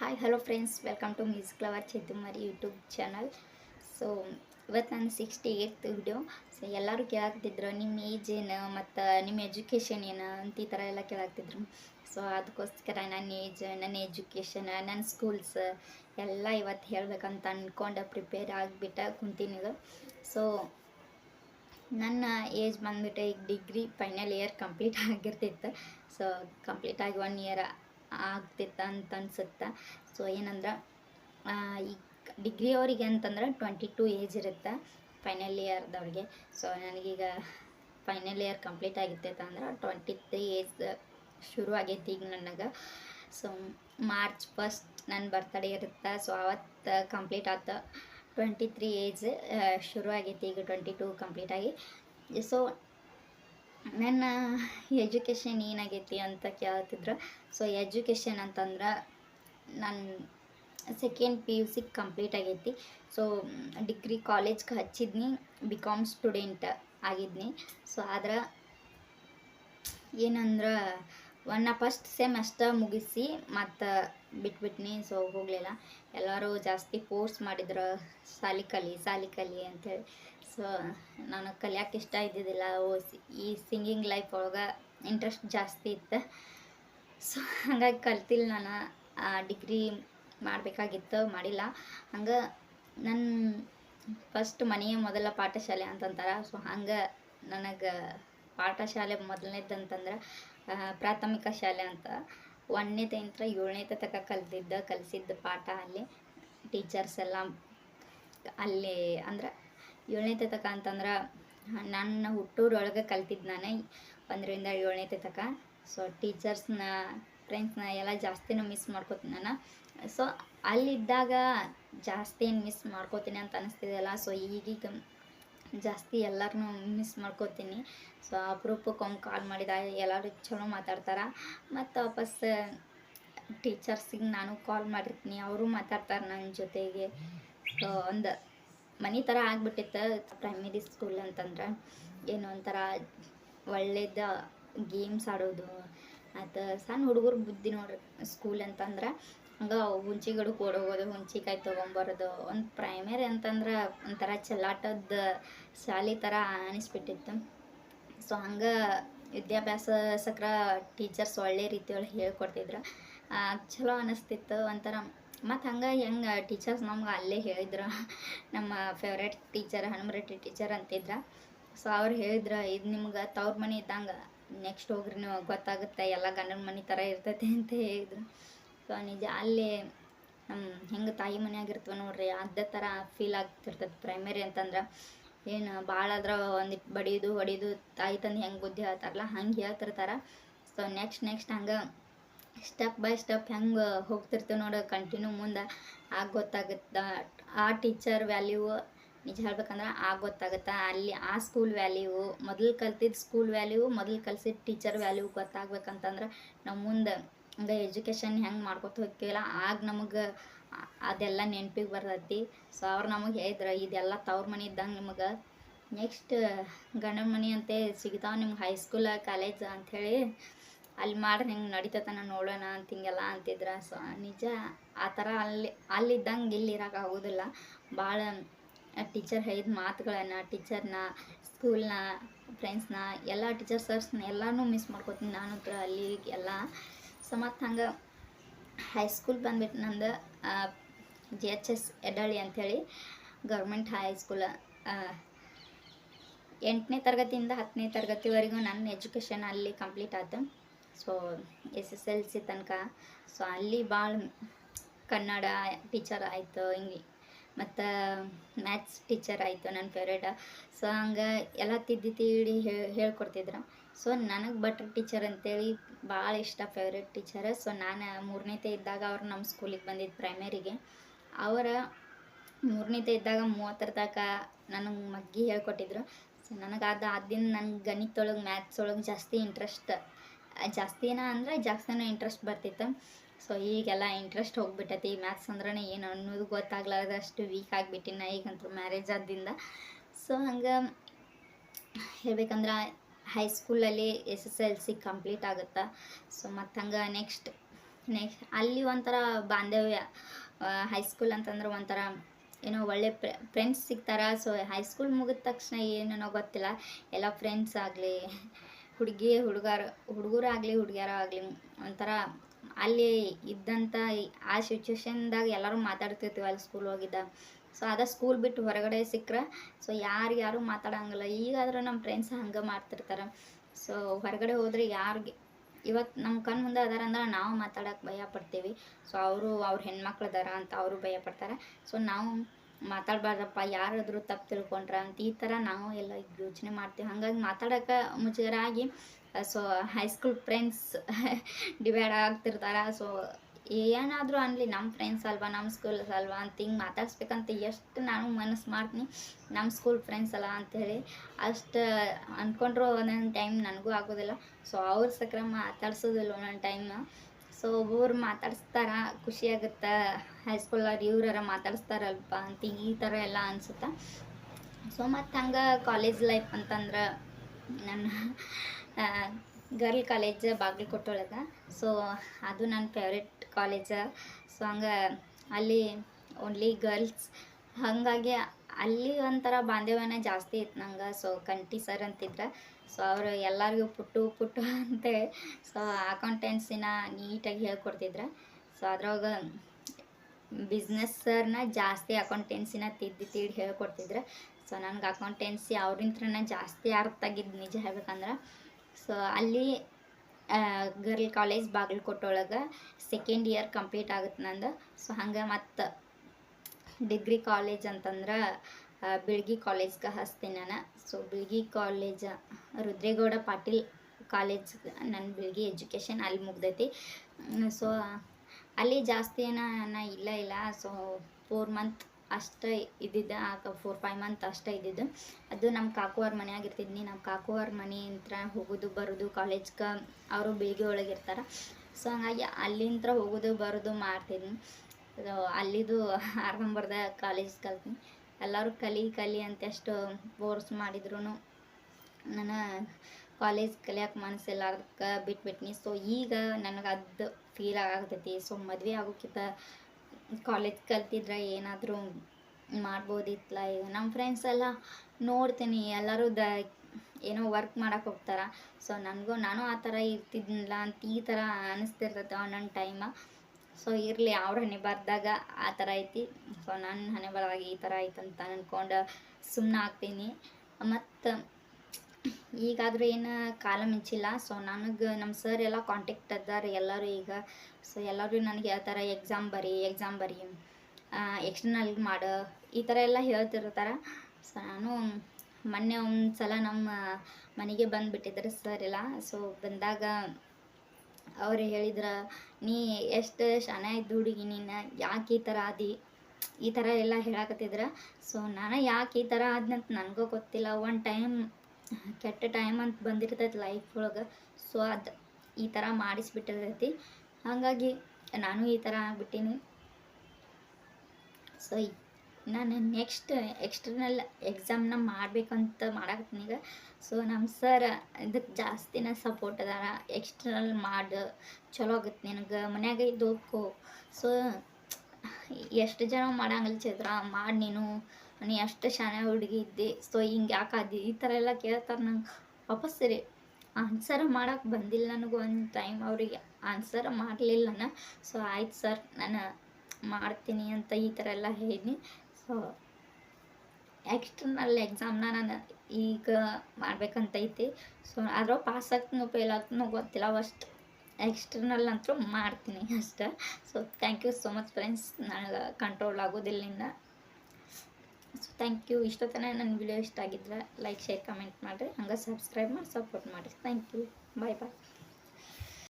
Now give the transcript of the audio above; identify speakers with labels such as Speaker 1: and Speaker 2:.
Speaker 1: Hi hello friends welcome to music lover Chethumari YouTube channel so ಇವತ್ತು ನಾನು sixty eighth video so ಎಲ್ಲರೂ ಕೇಳಾಕ್ತಿದ್ರು ನಿಮ್ಮ age ಏನು ಮತ್ತು ನಿಮ್ಮ ಎಜುಕೇಷನ್ ಏನು ಅಂತ ಈ ಥರ ಎಲ್ಲ ಕೇಳಾಕ್ತಿದ್ರು. ಸೊ ಅದಕ್ಕೋಸ್ಕರ ನನ್ನ ಏಜ್ ನನ್ನ ಎಜುಕೇಷನ್ ನನ್ನ ಸ್ಕೂಲ್ಸ್ ಎಲ್ಲ ಇವತ್ತು ಹೇಳಬೇಕಂತ ಅಂದ್ಕೊಂಡು ಪ್ರಿಪೇರ್ ಆಗಿಬಿಟ್ಟು ಕುಂತೀನಿ ಇದು ಸೊ ನನ್ನ ಏಜ್ ಬಂದ್ಬಿಟ್ಟು ಈಗ ಡಿಗ್ರಿ ಫೈನಲ್ ಇಯರ್ ಕಂಪ್ಲೀಟ್ ಆಗಿರ್ತಿತ್ತು. ಸೊ ಕಂಪ್ಲೀಟ್ ಆಗಿ ಒನ್ ಇಯರ್ ಆಗ್ತಿತ್ತು ಅಂತ ಅನ್ಸುತ್ತೆ? ಸೊ ಏನಂದ್ರೆ ಈಗ ಡಿಗ್ರಿ ಅವರಿಗೆ ಅಂತಂದ್ರೆ ಟ್ವೆಂಟಿ ಟೂ ಏಜ್ ಇರುತ್ತೆ ಫೈನಲ್ ಇಯರ್ದವ್ರಿಗೆ ಸೊ ನನಗೀಗ ಫೈನಲ್ ಇಯರ್ ಕಂಪ್ಲೀಟ್ ಆಗಿರ್ತೈತೆ ಅಂದ್ರೆ ಟ್ವೆಂಟಿ ತ್ರೀ ಏಜ್ ಶುರು ಆಗೈತಿ ಈಗ ನನಗೆ. ಸೊ ಮಾರ್ಚ್ ಫಸ್ಟ್ ನನ್ನ ಬರ್ತಡೇ ಇರುತ್ತೆ ಸೊ ಅವತ್ತು ಕಂಪ್ಲೀಟ್ ಆಯ್ತು ಟ್ವೆಂಟಿ ತ್ರೀ ಏಜ್ ಶುರು ಆಗೈತಿ ಈಗ ಟ್ವೆಂಟಿ ಟೂ ಕಂಪ್ಲೀಟ್ ಆಗಿ. ಸೊ ನನ್ನ ಎಜುಕೇಷನ್ ಏನಾಗೈತಿ ಅಂತ ಕೇಳ್ತಿದ್ರು ಸೊ ಎಜುಕೇಷನ್ ಅಂತಂದ್ರೆ ನನ್ನ second P U C complete ಆಗೈತಿ. ಸೊ ಡಿಗ್ರಿ ಕಾಲೇಜ್ಗೆ ಹಚ್ಚಿದ್ನಿ ಬಿ ಕಾಮ್ ಸ್ಟೂಡೆಂಟ್ ಆಗಿದ್ನಿ. ಸೊ ಆದ್ರೆ ಏನಂದ್ರೆ ಒನ್ನ ಫಸ್ಟ್ ಸೆಮ್ ಅಷ್ಟ ಮುಗಿಸಿ, ಮತ್ತು ಬಿಟ್ಬಿಟ್ನಿ ಸೊ ಹೋಗಲಿಲ್ಲ. ಎಲ್ಲರೂ ಜಾಸ್ತಿ ಫೋರ್ಸ್ ಮಾಡಿದ್ರು ಸಾಲಿ ಕಲಿ ಸಾಲಿ ಕಲಿ ಅಂತೇಳಿ. ಸೊ ನನಗೆ ಕಲಿಯಕ್ಕೆ ಇಷ್ಟ ಇದ್ದಿದ್ದಿಲ್ಲ. ಈ ಸಿಂಗಿಂಗ್ ಲೈಫ್ ಒಳಗೆ ಇಂಟ್ರೆಸ್ಟ್ ಜಾಸ್ತಿ ಇತ್ತು. ಸೊ ಹಂಗಾಗಿ ಕಲ್ತಿಲ್ಲ ನಾನು. ಡಿಗ್ರಿ ಮಾಡಬೇಕಾಗಿತ್ತು, ಮಾಡಿಲ್ಲ. ಹಂಗೆ ನನ್ನ ಫಸ್ಟ್ ಮನೆಯ ಮೊದಲ ಪಾಠಶಾಲೆ ಅಂತಂತಾರೆ. ಸೊ ಹಂಗೆ ನನಗೆ ಪಾಠಶಾಲೆ ಮೊದಲನೇದಂತಂದ್ರೆ ಪ್ರಾಥಮಿಕ ಶಾಲೆ ಅಂತ. ಒಂದನೇ ತನಕ ಏಳನೇ ತನಕ ಕಲ್ತಿದ್ದ ಕಲಿಸಿದ್ದ ಪಾಠ ಅಲ್ಲಿ ಟೀಚರ್ಸ್ ಎಲ್ಲ ಅಲ್ಲಿ ಅಂದ್ರೆ ಏಳನೇ ತನಕ ಅಂತಂದ್ರೆ ನನ್ನ ಹುಟ್ಟೂರೊಳಗೆ ಕಲ್ತಿದ್ದು ನಾನು ಒಂದರಿಂದ ಏಳನೇ ತನಕ. ಸೊ ಟೀಚರ್ಸ್ನ ಫ್ರೆಂಡ್ಸ್ನ ಎಲ್ಲ ಜಾಸ್ತಿನೂ ಮಿಸ್ ಮಾಡ್ಕೋತೀನಿ ನಾನು. ಸೊ ಅಲ್ಲಿದ್ದಾಗ ಜಾಸ್ತಿ ಏನು ಮಿಸ್ ಮಾಡ್ಕೋತೀನಿ ಅಂತ ಅನಿಸ್ತಿದೆಯಲ್ಲ ಸೊ ಈಗೀಗ ಜಾಸ್ತಿ ಎಲ್ಲರನ್ನೂ ಮಿಸ್ ಮಾಡ್ಕೋತೀನಿ. ಸೊ ಅಪರೂಪಕ್ಕೊಮ್ಮೆ ಕಾಲ್ ಮಾಡಿದ, ಎಲ್ಲರೂ ಚಲೋ ಮಾತಾಡ್ತಾರೆ. ಮತ್ತು ವಾಪಸ್ ಟೀಚರ್ಸಿಗೆ ನಾನು ಕಾಲ್ ಮಾಡಿರ್ತೀನಿ. ಅವರು ಮಾತಾಡ್ತಾರೆ ನನ್ನ ಜೊತೆಗೆ. ಸೊ ಒಂದು ಮನೆ ಥರ ಆಗಿಬಿಟ್ಟಿತ್ತು ಪ್ರೈಮರಿ ಸ್ಕೂಲ್ ಅಂತಂದ್ರೆ. ಏನು ಒಂಥರ ಒಳ್ಳೆಯದ ಗೇಮ್ಸ್ ಆಡೋದು. ಮತ್ತು ಸಣ್ಣ ಹುಡುಗರು ಬುದ್ಧಿ ನೋಡ್ರಿ ಸ್ಕೂಲ್ ಅಂತಂದ್ರೆ ಹಂಗೆ ಹುಂಚಿಗಳು ಕೊಡೋಗೋದು ಹುಂಚಿಕಾಯಿ ತೊಗೊಂಬರೋದು. ಒಂದು ಪ್ರೈಮರಿ ಅಂತಂದ್ರೆ ಒಂಥರ ಚೆಲ್ಲಾಟದ ಶಾಲೆ ಥರ ಅನಿಸ್ಬಿಟ್ಟಿತ್ತು. ಸೊ ಹಂಗೆ ವಿದ್ಯಾಭ್ಯಾಸ ಸಕ್ರ ಟೀಚರ್ಸ್ ಒಳ್ಳೆ ರೀತಿಯೊಳಗೆ ಹೇಳ್ಕೊಡ್ತಿದ್ರು. ಚಲೋ ಅನ್ನಿಸ್ತಿತ್ತು ಒಂಥರ. ಮತ್ತು ಹಂಗೆ ಹೆಂಗೆ ಟೀಚರ್ಸ್ ನಮ್ಗೆ ಅಲ್ಲೇ ಹೇಳಿದ್ರು. ನಮ್ಮ ಫೇವ್ರೇಟ್ ಟೀಚರ್ ಹನುಮರೆಟ್ಟಿ ಟೀಚರ್ ಅಂತಿದ್ರು. ಸೊ ಅವ್ರು ಹೇಳಿದ್ರು, ಇದು ನಿಮ್ಗೆ ತವ್ರ ಮನೆ ಇದ್ದಂಗೆ ನೆಕ್ಸ್ಟ್ ಹೋಗ್ರಿ ನೀವು ಗೊತ್ತಾಗುತ್ತೆ, ಎಲ್ಲ ಗಂಡನ ಮನೆ ಥರ ಇರ್ತೈತೆ ಅಂತ ಹೇಳಿದ್ರು. ಸೊ ನಿಜ ಅಲ್ಲಿ ನಮ್ಮ ಹೆಂಗೆ ತಾಯಿ ಮನೆಯಾಗಿರ್ತವೆ ನೋಡ್ರಿ ಅದೇ ಥರ ಫೀಲ್ ಆಗ್ತಿರ್ತದೆ ಪ್ರೈಮರಿ ಅಂತಂದ್ರೆ. ಏನು ಭಾಳ ಅದ್ರ ಒಂದಿಟ್ಟು ಬಡಿಯೋದು ಹೊಡಿಯೋದು ತಾಯಿ ತಂದು ಹೆಂಗೆ ಬುದ್ಧಿ ಹೇಳ್ತಾರಲ್ಲ, ಹಂಗೆ ಹೇಳ್ತಿರ್ತಾರೆ. ಸೊ ನೆಕ್ಸ್ಟ್ ನೆಕ್ಸ್ಟ್ ಹಂಗೆ ಸ್ಟೆಪ್ ಬೈ ಸ್ಟೆಪ್ ಹೆಂಗೆ ಹೋಗ್ತಿರ್ತೀವಿ ನೋಡು ಕಂಟಿನ್ಯೂ ಮುಂದೆ, ಆಗ ಗೊತ್ತಾಗುತ್ತೆ. ಆ ಟೀಚರ್ ವ್ಯಾಲ್ಯೂ ನಿಜ ಹೇಳ್ಬೇಕಂದ್ರೆ ಆಗ ಗೊತ್ತಾಗುತ್ತೆ. ಅಲ್ಲಿ ಆ ಸ್ಕೂಲ್ ವ್ಯಾಲ್ಯೂ ಮೊದಲು ಕಲ್ತಿದ್ದ ಸ್ಕೂಲ್ ವ್ಯಾಲ್ಯೂ ಮೊದಲು ಕಲ್ಸಿದ ಟೀಚರ್ ವ್ಯಾಲ್ಯೂ ಗೊತ್ತಾಗ್ಬೇಕಂತಂದ್ರೆ ನಾವು ಮುಂದೆ ಹಂಗೆ ಎಜುಕೇಷನ್ ಹೆಂಗೆ ಮಾಡ್ಕೊತ ಹೋಗ್ತೀವಲ್ಲ, ಆಗ ನಮಗೆ ಅದೆಲ್ಲ ನೆನಪಿಗೆ ಬರ್ತೈತಿ. ಸೊ ಅವ್ರು ನಮಗೆ ಹೇಳಿದ್ರು, ಇದೆಲ್ಲ ತವ್ರ ಮನೆ ಇದ್ದಂಗೆ ನಿಮಗೆ. ನೆಕ್ಸ್ಟ್ ಗಂಡನ ಮನೆ ಅಂತೆ ಸಿಗ್ತಾವೆ ನಿಮ್ಗೆ ಹೈಸ್ಕೂಲ ಕಾಲೇಜ್ ಅಂಥೇಳಿ ಅಲ್ಲಿ ಮಾಡ್ರಿ, ಹಿಂಗೆ ನಡೀತತನ ನೋಡೋಣ ಅಂತ ಹಿಂಗೆಲ್ಲ ಅಂತಿದ್ರ. ಸೊ ನಿಜ ಆ ಥರ ಅಲ್ಲಿ ಅಲ್ಲಿದ್ದಂಗೆ ಇಲ್ಲಿ ಆಗೋದಿಲ್ಲ. ಭಾಳ ಟೀಚರ್ ಹೇಳಿದ ಮಾತುಗಳನ್ನು ಟೀಚರ್ನ ಸ್ಕೂಲ್ನ ಫ್ರೆಂಡ್ಸ್ನ ಎಲ್ಲ ಟೀಚರ್ ಸರ್ಸ್ನ ಎಲ್ಲನೂ ಮಿಸ್ ಮಾಡ್ಕೋತೀನಿ ನಾನು ಅಲ್ಲಿ ಎಲ್ಲ. ಸೊ ಮತ್ತು ಹಂಗೆ ಹೈಸ್ಕೂಲ್ ಬಂದ್ಬಿಟ್ಟು ನಂದು ಜಿ ಎಚ್ ಎಸ್ ಎಡಳ್ಳಿ ಅಂಥೇಳಿ ಗೌರ್ಮೆಂಟ್ ಹೈಸ್ಕೂಲ ಎಂಟನೇ ತರಗತಿಯಿಂದ ಹತ್ತನೇ ತರಗತಿವರೆಗೂ ನನ್ನ ಎಜುಕೇಷನ್ ಅಲ್ಲಿ ಕಂಪ್ಲೀಟ್ ಆಯ್ತು so S S L C ತನಕ. ಸೊ ಅಲ್ಲಿ ಭಾಳ ಕನ್ನಡ ಟೀಚರ್ ಆಯಿತು, ಹಿಂಗೆ ಮತ್ತು ಮ್ಯಾಥ್ಸ್ ಟೀಚರ್ ಆಯಿತು ನನ್ನ ಫೇವ್ರೇಟ ಸೊ ಹಂಗೆ ಎಲ್ಲ ತಿದ್ದಿ ತೀಡಿ ಹೇಳ್ಕೊಡ್ತಿದ್ರು. ಸೊ ನನಗೆ ಭಟ್ರ ಟೀಚರ್ ಅಂತೇಳಿ ಭಾಳ ಇಷ್ಟ ಫೇವ್ರೇಟ್ ಟೀಚರ್ ಸೊ ನಾನು ಮೂರನೇತೆ ಇದ್ದಾಗ ಅವ್ರು ನಮ್ಮ ಸ್ಕೂಲಿಗೆ ಬಂದಿದ್ದು ಪ್ರೈಮರಿಗೆ ಅವರ ಮೂರನೇತೆ ಇದ್ದಾಗ ಮೂವತ್ತರ ತನಕ ನನಗೆ ಮಗ್ಗಿ ಹೇಳ್ಕೊಟ್ಟಿದ್ರು. ಸೊ ನನಗೆ ಅದು ಆದಿಂದ ನಂಗೆ ಗಣಿತೊಳಗೆ ಮ್ಯಾಥ್ಸ್ ಒಳಗೆ ಜಾಸ್ತಿ ಇಂಟ್ರೆಸ್ಟ್ ಜಾಸ್ತಿನ ಅಂದರೆ ಜಾಸ್ತಿನೂ ಇಂಟ್ರೆಸ್ಟ್ ಬರ್ತಿತ್ತು. ಸೊ ಈಗೆಲ್ಲ ಇಂಟ್ರೆಸ್ಟ್ ಹೋಗ್ಬಿಟ್ಟೈತಿ. ಮ್ಯಾಥ್ಸ್ ಅಂದ್ರೆ ಏನು ಅನ್ನೋದು ಗೊತ್ತಾಗ್ಲಾರ್ದಷ್ಟು ವೀಕ್ ಆಗಿಬಿಟ್ಟಿನ ಈಗಂತೂ ಮ್ಯಾರೇಜ್ ಆದ್ದರಿಂದ ಸೊ ಹಂಗೆ ಹೇಳ್ಬೇಕಂದ್ರೆ ಹೈಸ್ಕೂಲಲ್ಲಿ S S L C complete ಆಗುತ್ತೆ? ಸೊ ಮತ್ತು ಹಂಗೆ ನೆಕ್ಸ್ಟ್ ನೆಕ್ಸ್ಟ್ ಅಲ್ಲಿ ಒಂಥರ ಬಾಂಧವ್ಯ. ಹೈಸ್ಕೂಲ್ ಅಂತಂದ್ರೆ ಒಂಥರ, ಏನೋ ಒಳ್ಳೆ ಫ್ರೆಂಡ್ಸ್ ಸಿಗ್ತಾರೆ? ಸೊ ಹೈಸ್ಕೂಲ್ ಮುಗಿದ ತಕ್ಷಣ ಏನೇನೋ ಗೊತ್ತಿಲ್ಲ. ಎಲ್ಲ ಫ್ರೆಂಡ್ಸ್ ಆಗಲಿ, ಹುಡುಗಿ, ಹುಡುಗರು ಹುಡುಗರಾಗಲಿ ಹುಡುಗಿಯರಾಗಲಿ ಒಂಥರ ಅಲ್ಲಿ ಇದ್ದಂಥ ಆ ಸಿಚುವೇಶನ್ದಾಗ ಎಲ್ಲರೂ ಮಾತಾಡ್ತಿರ್ತೀವಿ ಅಲ್ಲಿ ಸ್ಕೂಲ್ ಹೋಗಿದ್ದಾಗ ಸೊ ಅದ ಸ್ಕೂಲ್ ಬಿಟ್ಟು ಹೊರಗಡೆ ಸಿಕ್ಕರೆ. ಸೊ ಯಾರು ಯಾರು ಮಾತಾಡೋಂಗಿಲ್ಲ. ಈಗಾದ್ರೂ ನಮ್ಮ ಫ್ರೆಂಡ್ಸ್ ಹಂಗೆ ಮಾಡ್ತಿರ್ತಾರೆ. ಸೊ ಹೊರಗಡೆ ಹೋದ್ರೆ ಯಾರಿಗೆ ಇವತ್ತು ನಮ್ಮ ಕಣ್ಣು ಮುಂದೆ ಅದಾರ ಅಂದ್ರೆ ನಾವು ಮಾತಾಡೋಕೆ ಭಯ ಪಡ್ತೀವಿ. ಸೊ ಅವರು ಅವ್ರ ಹೆಣ್ಮಕ್ಳು ಅದಾರ ಅಂತ ಅವರು ಭಯ ಪಡ್ತಾರೆ. ಸೊ ನಾವು ಮಾತಾಡಬಾರ್ದಪ್ಪ, ಯಾರಾದರೂ ತಪ್ಪು ತಿಳ್ಕೊಂಡ್ರ ಅಂತ ಈ ಥರ ನಾವು ಎಲ್ಲ ಯೋಚನೆ ಮಾಡ್ತೀವಿ. ಹಾಗಾಗಿ ಮಾತಾಡೋಕೆ ಮುಜುಗರ ಆಗಿ so high school friends divide ಆಗ್ತಿರ್ತಾರೆ. So ಏನಾದರೂ ಅನ್ಲಿ ನಮ್ಮ ಫ್ರೆಂಡ್ಸ್ ಅಲ್ವಾ ನಮ್ಮ ಸ್ಕೂಲ್ ಅಲ್ವಾ ಅಂತ ಹಿಂಗೆ ಮಾತಾಡ್ಸ್ಬೇಕಂತ ಎಷ್ಟು ನಾನು ಮನಸ್ಸು ಮಾಡ್ತೀನಿ ನಮ್ಮ ಸ್ಕೂಲ್ ಫ್ರೆಂಡ್ಸ್ ಅಲ್ಲ ಅಂಥೇಳಿ ಅಷ್ಟು ಅಂದ್ಕೊಂಡ್ರು ಒಂದೊಂದು ಟೈಮ್ ನನಗೂ ಆಗೋದಿಲ್ಲ. ಸೊ ಅವ್ರ ಸಕ್ರ ಮಾತಾಡ್ಸೋದಿಲ್ಲ ಒಂದೊಂದು ಟೈಮ್ ಸೊ ಒಬ್ಬೊಬ್ರು ಮಾತಾಡಿಸ್ತಾರ, ಖುಷಿ ಆಗುತ್ತೆ. ಹೈಸ್ಕೂಲಲ್ಲಿ ಇವ್ರಾರ ಮಾತಾಡಿಸ್ತಾರಲ್ಪ ಅಂತ ಈ ಥರ ಎಲ್ಲ ಅನ್ಸುತ್ತೆ. ಸೊ ಮತ್ತು ಹಂಗೆ ಕಾಲೇಜ್ ಲೈಫ್ ಅಂತಂದ್ರೆ ನನ್ನ ಗರ್ಲ್ ಕಾಲೇಜ್ ಬಾಗಲಕೋಟೊಳಗೆ ಸೊ ಅದು ನನ್ನ ಫೇವ್ರೆಟ್ ಕಾಲೇಜ ಸೊ ಹಂಗೆ ಅಲ್ಲಿ ಓನ್ಲಿ ಗರ್ಲ್ಸ್ ಹಾಗಾಗಿ ಅಲ್ಲಿ ಒಂಥರ ಬಾಂಧವ್ಯನ ಜಾಸ್ತಿ ಇತ್ತು ನಂಗೆ. ಸೊ ಕಂಟಿ ಸರ್ ಅಂತಿದ್ರೆ. ಸೊ ಅವರು ಎಲ್ಲರಿಗೂ ಪುಟ್ಟು ಪುಟ್ಟು ಅಂತ ಸೊ ಅಕೌಂಟೆನ್ಸಿನ ನೀಟಾಗಿ ಹೇಳ್ಕೊಡ್ತಿದ್ರೆ. ಸೊ ಅದ್ರೊಳಗೆ ಬಿಸ್ನೆಸ್ ಸರ್ನ ಜಾಸ್ತಿ ಅಕೌಂಟೆನ್ಸಿನ ತಿದ್ದಿ ತಿಡಿ ಹೇಳ್ಕೊಡ್ತಿದ್ರೆ. ಸೊ ನನಗೆ ಅಕೌಂಟೆನ್ಸಿ ಅವ್ರಿಂತ್ರನ ಜಾಸ್ತಿ ಅರ್ಥ ಆಗಿದ್ದು ನಿಜ ಹೇಳ್ಬೇಕಂದ್ರೆ ಸೊ ಅಲ್ಲಿ ಗರ್ಲ್ ಕಾಲೇಜ್ ಬಾಗಲಕೋಟೊಳಗೆ ಸೆಕೆಂಡ್ ಇಯರ್ ಕಂಪ್ಲೀಟ್ ಆಗುತ್ತೆ ನಂದು. ಸೊ ಹಂಗೆ ಮತ್ತು ಡಿಗ್ರಿ ಕಾಲೇಜ್ ಅಂತಂದ್ರೆ ಬಿಳ್ಗಿ ಕಾಲೇಜ್ಗೆ ಹಚ್ತೀನಿ ನಾನು. So Bilgi college Rudregowda Patil college ನನ್ನ ಬಿಳ್ಗಿ ಎಜುಕೇಷನ್ ಅಲ್ಲಿ ಮುಗ್ದೈತಿ. ಸೊ ಅಲ್ಲಿ ಜಾಸ್ತಿ ಏನ ನಾ ಇಲ್ಲ ಇಲ್ಲ. ಸೊ ಫೋರ್ ಮಂತ್ ಅಷ್ಟೇ ಇದ್ದಿದ್ದೆ ಆಗ ಫೋರ್ ಫೈವ್ ಮಂತ್ ಅಷ್ಟೇ ಇದ್ದಿದ್ದು. ಅದು ನಮ್ಮ ಕಾಕುವಾರ ಮನೆಯಾಗ ಇರ್ತಿದ್ನಿ ನಮ್ಮ ಕಾಕುವಾರ ಮನೆ ಹತ್ರ ಹೋಗೋದು, ಬರೋದು ಕಾಲೇಜ್ಗೆ ಅವರು ಬೇಗ ಒಳಗೆ ಇರ್ತಾರೆ. ಸೊ ಹಂಗಾಗಿ ಅಲ್ಲಿಂದ ಹೋಗೋದು, ಬರೋದು ಮಾಡ್ತಿದ್ನಿ. ಅಲ್ಲಿದು ಅರ್ಧಂಬರ್ಧ ಕಾಲೇಜ್ ಕಲ್ತೀನಿ. ಎಲ್ಲರೂ ಕಲಿ ಕಲಿ ಅಂತ ಎಷ್ಟು ಫೋರ್ಸ್ ಮಾಡಿದ್ರು ನಾನು ಕಾಲೇಜ್ ಕಲಿಯೋಕೆ ಮನಸ್ಸಿಲ್ಲ ಅದಕ್ಕೆ ಬಿಟ್ಬಿಟ್ನಿ. ಸೊ ಈಗ ನನಗೆ ಅದು ಫೀಲ್ ಆಗತೈತಿ ಸೊ ಮದುವೆ ಆಗೋಕ್ಕಿಂತ ಕಾಲೇಜ್ ಕಲ್ತಿದ್ರೆ ಏನಾದರೂ ಮಾಡ್ಬೋದಿತ್ತಲ್ಲ ಈಗ. ನಮ್ಮ ಫ್ರೆಂಡ್ಸ್ ಎಲ್ಲ ನೋಡ್ತೀನಿ, ಎಲ್ಲರೂ ದ ಏನೋ ವರ್ಕ್ ಮಾಡೋಕೆ ಹೋಗ್ತಾರೆ. ಸೊ ನನಗೂ ನಾನು ಆ ಥರ ಇರ್ತಿದ್ನಲ್ಲ ಅಂತ ಈ ಥರ ಅನಿಸ್ತಿರ್ತೈತೆ ಒಂದೊಂದು ಟೈಮ ಸೊ ಇರಲಿ, ಅವ್ರ ಹಣೆ ಬರ್ದಾಗ ಆ ಥರ ಐತಿ. ಸೊ ನನ್ನ ಹಣೆ ಬರದಾಗ ಈ ಥರ ಐತಂತ ಅಂತ ಅಂದ್ಕೊಂಡು ಸುಮ್ಮನೆ ಆಗ್ತೀನಿ. ಮತ್ತು ಈಗಾದರೂ ಏನು ಕಾಲ ಮಿಂಚಿಲ್ಲ. ಸೊ ನನಗೆ ನಮ್ಮ ಸರ್ ಎಲ್ಲ ಕಾಂಟ್ಯಾಕ್ಟ್ ಅದಾರ ಎಲ್ಲರೂ ಈಗ. ಸೊ ಎಲ್ಲರೂ ನನಗೆ ಹೇಳ್ತಾರೆ ಎಕ್ಸಾಮ್ ಬರಿ ಎಕ್ಸಾಮ್ ಬರಿ. ಎಕ್ಸ್ಟರ್ನಲ್ ಮಾಡು. ಈ ಥರ ಎಲ್ಲ ಹೇಳ್ತಿರ್ತಾರೆ. ಸೊ ನಾನು ಮೊನ್ನೆ ಒಂದು ಸಲ ನಮ್ಮ ಮನೆಗೆ ಬಂದುಬಿಟ್ಟಿದ್ರು ಸರ್ ಎಲ್ಲ. ಸೊ ಬಂದಾಗ ಅವ್ರು ಹೇಳಿದ್ರು, ನೀ ಎಷ್ಟು ಶನ ಇದ್ದು ಹುಡುಗಿ ನೀನು? ಯಾಕೆ ಈ ಥರ ಆದಿ? ಈ ಥರ ಎಲ್ಲ ಹೇಳಕತ್ತಿದ್ರು. ಸೊ ನಾನು ಯಾಕೆ ಈ ಥರ ಆದ್ನಂತ ನನಗೂ ಗೊತ್ತಿಲ್ಲ. ಒನ್ ಟೈಮ್ ಕೆಟ್ಟ ಟೈಮ್ ಅಂತ ಬಂದಿರ್ತೈತೆ ಲೈಫ್ ಒಳಗೆ. ಸೊ ಅದು ಈ ಥರ ಮಾಡಿಸ್ಬಿಟ್ಟಿರ್ತೈತಿ. ಹಾಗಾಗಿ ನಾನು ಈ ಥರ ಆಗ್ಬಿಟ್ಟೀನಿ. ಸೊ ನಾನು ನೆಕ್ಸ್ಟ್ ಎಕ್ಸ್ಟರ್ನಲ್ ಎಕ್ಸಾಮ್ನ ಮಾಡ್ಬೇಕಂತ ಮಾಡಕತ್ತೀನಿ ಈಗ. ಸೊ ನಮ್ಮ ಸರ್ ಇದಕ್ಕೆ ಜಾಸ್ತಿನ ಸಪೋರ್ಟ್ ಅದಾರ. ಎಕ್ಸ್ಟರ್ನಲ್ ಮಾಡು ಚಲೋ ಆಗುತ್ತೆ ನಿನಗೆ. ಮನ್ಯಾಗ ಇದ್ದು ಸೊ ಎಷ್ಟು ಜನ ಮಾಡಂಗಿಲ್ಲ ಚೈತ್ರ? ಮಾಡಿ ನೀನು. ನೀ ಅಷ್ಟು ಶಾನೆ ಹುಡುಗಿ ಇದ್ದೆ ಸೊ ಹಿಂಗೆ ಯಾಕಾದಿ ಈ ಥರ ಎಲ್ಲ ಕೇಳ್ತಾರೆ ನಂಗೆ ವಾಪಸ್ ಸರಿ ಆನ್ಸರ್ ಮಾಡೋಕೆ ಬಂದಿಲ್ಲ ನನಗೆ ಒಂದು ಟೈಮ್ ಅವ್ರಿಗೆ. ಆನ್ಸರ್ ಮಾಡಲಿಲ್ಲ ನಾನು ಸೊ ಆಯ್ತು ಸರ್ ನಾನು ಮಾಡ್ತೀನಿ ಅಂತ ಈ ಥರ ಎಲ್ಲ ಹೇಳಿ. ಸೊ ಎಕ್ಸ್ಟರ್ನಲ್ ಎಕ್ಸಾಮ್ನ ನಾನು ಈಗ ಮಾಡ್ಬೇಕಂತ ಐತಿ. ಸೊ ಆದ್ರೆ ಪಾಸ್ ಆಗ್ತೀನಿ ಫೇಲ್ ಆಗ್ತೀನಿ ಗೊತ್ತಿಲ್ಲ. ಅಷ್ಟು ಎಕ್ಸ್ಟರ್ನಲ್ ಅಂತೂ ಮಾಡ್ತೀನಿ ಅಷ್ಟೇ. So thank you so much friends ನನಗೆ ಕಂಟ್ರೋಲ್ ಆಗೋದಿಲ್ಲ ಇನ್ನು ಸೊ ಥ್ಯಾಂಕ್ ಯು ಇಷ್ಟೊತ್ತನ ನನ್ನ ವಿಡಿಯೋ ಇಷ್ಟ ಆಗಿದ್ರೆ ಲೈಕ್ ಶೇರ್ ಕಮೆಂಟ್ ಮಾಡಿರಿ. ಹಂಗೆ ಸಬ್ಸ್ಕ್ರೈಬ್ ಮಾಡಿ ಸಪೋರ್ಟ್ ಮಾಡಿರಿ ಥ್ಯಾಂಕ್ ಯು ಬಾಯ್ ಬಾಯ್